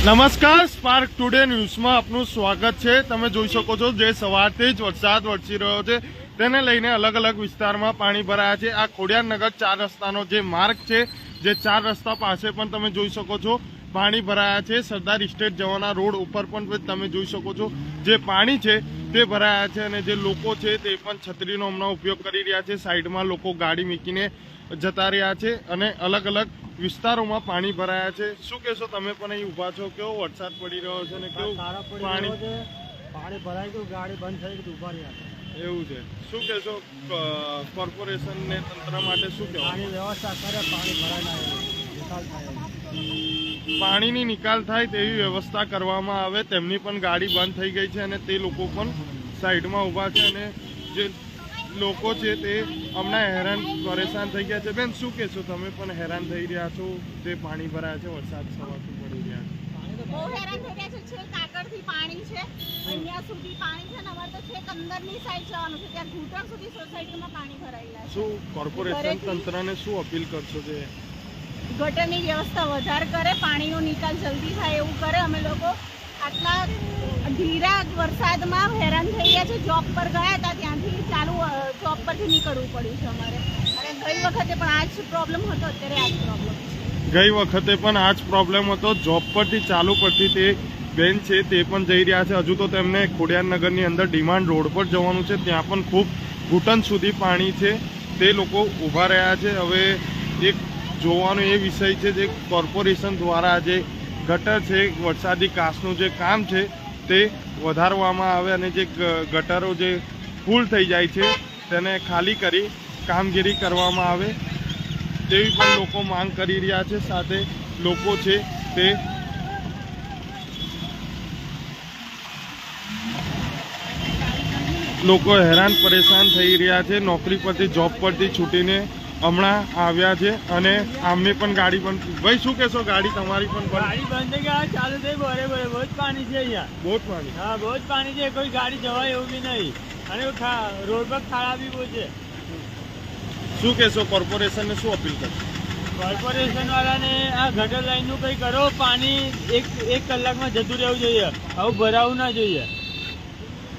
નમસ્કાર spark today ન્યૂઝમાં આપનું સ્વાગત છે. તમે જોઈ શકો છો, જે સવારથી જ વરસાદ વરસી રહ્યો છે, તેને લઈને અલગ અલગ વિસ્તારમાં પાણી ભરાયા છે. આ ખોડિયારનગર ચાર રસ્તાનો જે માર્ગ છે, જે ચાર રસ્તા પાસે પણ તમે જોઈ શકો છો, પાણી ભરાયા છે. સરદાર સ્ટેટ જવાના રોડ ઉપર પણ તમે જોઈ શકો છો, જે પાણી છે, તે ભરાયા છે અને જે લોકો છે, તે પણ છત્રીનો હમણાં ઉપયોગ કરી રહ્યા છે. સાઈડમાં લોકો ગાડી મૂકીને જતા રહ્યા છે અને અલગ અલગ વિસ્તારોમાં પાણી ભરાયા છે. શું કહેશો તમે પણ અહીં ઊભા છો? કેવો વરસાદ પડી રહ્યો છે અને કેવું પાણી? છે. પાણી ભરાઈ ગયું ગાડી બંધ થઈ ગઈ ઊભા રહ્યા એવું છે. શું કહેશો કોર્પોરેશન ને તંત્ર માટે શું કહેવું? પાણી વ્યવસ્થા કરે પાણી ભરાય ના. પાણીની નિકાલ થાય તેવી વ્યવસ્થા કરવામાં આવે તેમની પણ ગાડી બંધ થઈ ગઈ છે અને તે લોકો પણ સાઈડમાં ઊભા છે અને જે લોકો છે તે હમણાં હેરાન પરેશાન થઈ ગયા છે. બેન શું કહેશો? તમે પણ હેરાન થઈ રહ્યા છો? જે પાણી ભરાયા છે વરસાદ સવારથી પડી રહ્યા છે. બહુ હેરાન થઈ ગયા છે. છેક આગળથી પાણી છે. અહીંયા સુધી પાણી છે ને અમારે તો છેક અંદરની સાઈડ જવાનું છે. ત્યાં ઘૂંટણ સુધી સોસાયટીમાં પાણી ભરાયેલા છે. શું કોર્પોરેશન તંત્રને શું અપીલ કરશો છે ગટરની વ્યવસ્થા વધારે કરે પાણીનો નિકાલ જલ્દી થાય એવું કરે. અમે લોકો આટલા ધીરા વરસાદમાં હેરાન થઈ ગયા છે. જોબ પર ગયા હતા, ત્યાંથી ચાલુ જોબ પરથી નીકળવું પડ્યું છે અમારે. અને ગઈ વખતે પણ આ જ પ્રોબ્લેમ હતો, અત્યારે આ જ પ્રોબ્લેમ ગઈ વખતે પણ આ જ પ્રોબ્લેમ હતો. જોબ પરથી ચાલુ પરથી તે બેન છે તે પણ જઈ રહ્યા છે. હજુ તો તેમને ખોડિયારનગરની અંદર ડિમાન્ડ રોડ પર જવાનું છે. ત્યાં પણ ખૂબ ઘૂંટણ સુધી પાણી છે. તે લોકો ઊભા રહ્યા છે. હવે એક જોવાનો એ વિષય છે જે કોર્પોરેશન દ્વારા જે ગટર છે, વરસાદી કાસનું જે કામ છે તે વધારવામાં આવે અને જે ગટરો જે ફૂલ થઈ જાય છે, તેને ખાલી કરી કામગીરી કરવામાં આવે, તેવી પણ લોકો માંગ કરી રહ્યા છે. સાથે લોકો છે તે લોકો હેરાન પરેશાન થઈ રહ્યા છે. નોકરી પરથી, જોબ પરથી છૂટીને હમણાં આવ્યા છે અને આમની પણ ગાડી પણ ભાઈ શું કહેશો? ગાડી તમારી પણ ગાડી બંધ થઈ ગયા ચાલુ થઈ બરે બરે બહુ જ પાણી છે અહીંયા. બહુ જ પાણી. હા બહુ જ પાણી છે કોઈ ગાડી જવાય એવું બી નહીં. અને રોડ પર ખાડા બી બહુ છે. શું કહેશો કોર્પોરેશનને શું અપીલ કરશો? કોર્પોરેશન વાળાને આ ગટર લાઈનનું કઈ કરો પાણી એક એક કલાકમાં જતું રહેવું જોઈએ. આવું ભરાવું ના જોઈએ.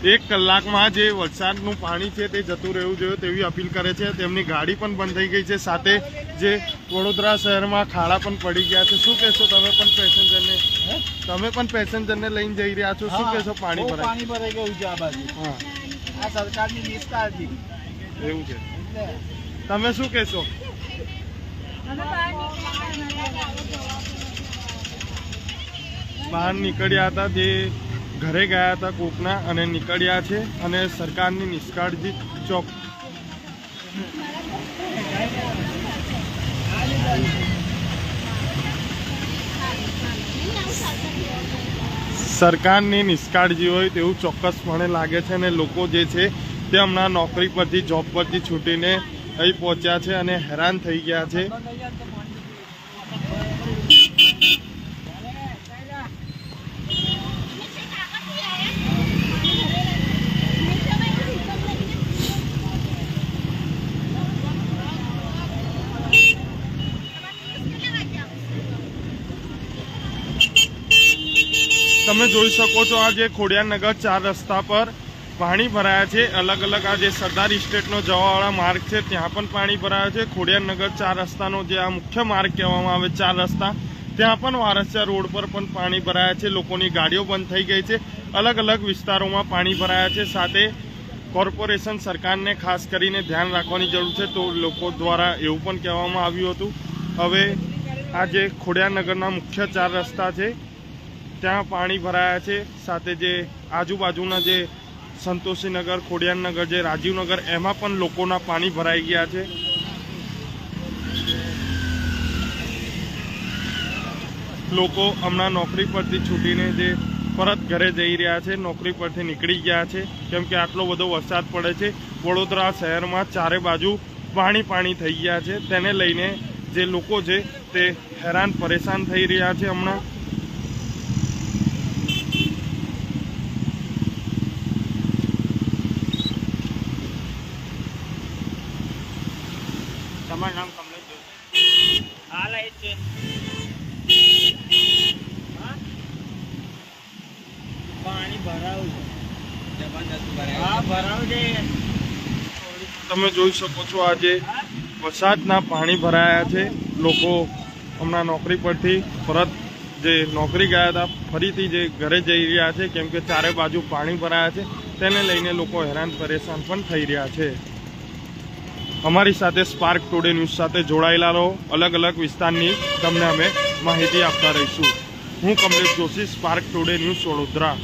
એક કલાકમાં જે વરસાદનું પાણી છે તે જતું રહેવું જોઈએ તેવી અપીલ કરે છે. તેમની ગાડી પણ બંધ થઈ ગઈ છે. સાથે જે વડોદરા શહેરમાં ખાડા પણ પડી ગયા છે. શું કહેશો તમે પણ પેસેન્જરને? તમે પણ પેસેન્જરને લઈને જઈ રહ્યા છો? શું કહેશો પાણી ભરાય? પાણી ભરાઈ ગયું છે આ બાજુ. હા. આ સરકારની નિષ્કાળજી. એવું છે. તમે શું કહેશો? બહાર નીકળ્યા હતા જે ઘરે ગયા હતા કોકના અને નીકળ્યા છે અને સરકારની નિષ્કાળજી ચોક. સરકારની નિષ્કાળજી હોય તેવું ચોક્કસપણે લાગે છે અને લોકો જે છે તે હમણાં નોકરી પરથી, જોબ પરથી છૂટીને અહીં પહોંચ્યા છે અને હેરાન થઈ ગયા છે. તમે જોઈ શકો છો આ જે ખોડિયારનગર ચાર રસ્તા પર પાણી ભરાયા છે. અલગ અલગ આ જે સરદાર સ્ટેટનો જવાવાળા માર્ગ છે, ત્યાં પણ પાણી ભરાયા છે. ખોડિયારનગર ચાર રસ્તાનો જે આ મુખ્ય માર્ગ કહેવામાં આવે, ચાર રસ્તા, ત્યાં પણ વારસિયા રોડ પર પણ પાણી ભરાયા છે. લોકોની ગાડીઓ બંધ થઈ ગઈ છે. અલગ અલગ વિસ્તારોમાં પાણી ભરાયા છે. સાથે કોર્પોરેશન સરકારને ખાસ કરીને ધ્યાન રાખવાની જરૂર છે. તો લોકો દ્વારા એવું પણ કહેવામાં આવ્યું હતું. હવે આ જે ખોડિયારનગરના મુખ્ય ચાર રસ્તા છે ત્યાં પાણી ભરાયા છે. સાથે જે આજુબાજુના જે સંતોષીનગર ખોડિયાનનગર જે રાજીવનગર, એમાં પણ લોકોના પાણી ભરાઈ ગયા છે. લોકો હમણાં નોકરી પરથી છૂટીને જે પરત ઘરે જઈ રહ્યા છે, નોકરી પરથી નીકળી ગયા છે. કેમ કે આટલો બધો વરસાદ પડે છે. વડોદરા શહેરમાં ચારે બાજુ પાણી પાણી થઈ ગયા છે. તેને લઈને જે લોકો છે તે હેરાન પરેશાન થઈ રહ્યા છે હમણાં. અમારું નામ કમલેશ જોશી. હાલ એ છે પાણી ભરાવું છે. તમે જોઈ શકો છો આજે વરસાદના પાણી ભરાયા છે. લોકો હમણાં નોકરી પરથી પરત જે નોકરી ગયા હતા ફરીથી જે ઘરે જઈ રહ્યા છે કેમ કે ચારે બાજુ પાણી ભરાયા છે. તેને લઈને લોકો હેરાન પરેશાન પણ થઈ રહ્યા છે. અમારી સાથે સ્પાર્ક ટુડે ન્યૂઝ સાથે જોડાયેલા રહો. અલગ અલગ વિસ્તારની તમને અમે માહિતી આપતા રહીશું. હું Kamlesh Joshi Spark Today News Vadodara.